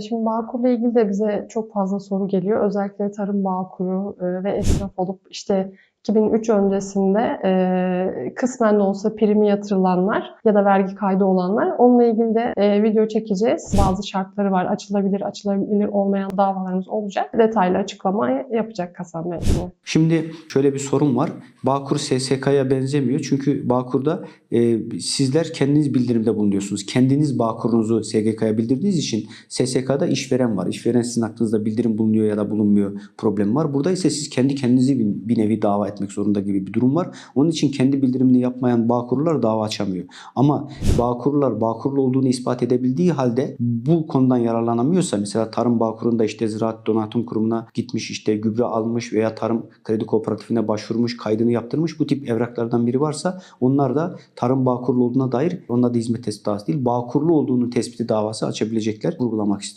Şimdi Bağkur'la ilgili de bize çok fazla soru geliyor. Özellikle tarım Bağkur'u e, ve esnaf olup işte 2003 öncesinde e, kısmen de olsa primi yatırılanlar ya da vergi kaydı olanlar. Onunla ilgili de e, video çekeceğiz. Bazı şartları var. Açılabilir, açılabilir olmayan davalarımız olacak. Detaylı açıklama yapacak Hasan Bey. Şimdi şöyle bir sorun var. Bağkur SSK'ya benzemiyor. Çünkü Bağkur'da e, sizler kendiniz bildirimde bulunuyorsunuz. Kendiniz Bağkur'unuzu SGK'ya bildirdiğiniz için SSK'da işveren var. İşveren sizin hakkınızda bildirim bulunuyor ya da bulunmuyor problem var. Burada ise siz kendi kendinizi bir, bir nevi dava etmek zorunda gibi bir durum var. Onun için kendi bildirimini yapmayan Bağkurlular dava açamıyor. Ama Bağkurlular Bağkurlu olduğunu ispat edebildiği halde bu konudan yararlanamıyorsa mesela Tarım Bağkur'unda işte Ziraat Donatım Kurumu'na gitmiş işte gübre almış veya Tarım Kredi Kooperatifine başvurmuş, kaydını yaptırmış bu tip evraklardan biri varsa onlar da Tarım Bağkurlu olduğuna dair onlar da hizmet tespit değil, Bağkurlu olduğunu tespiti davası açabilecekler vurgulamak isteriz.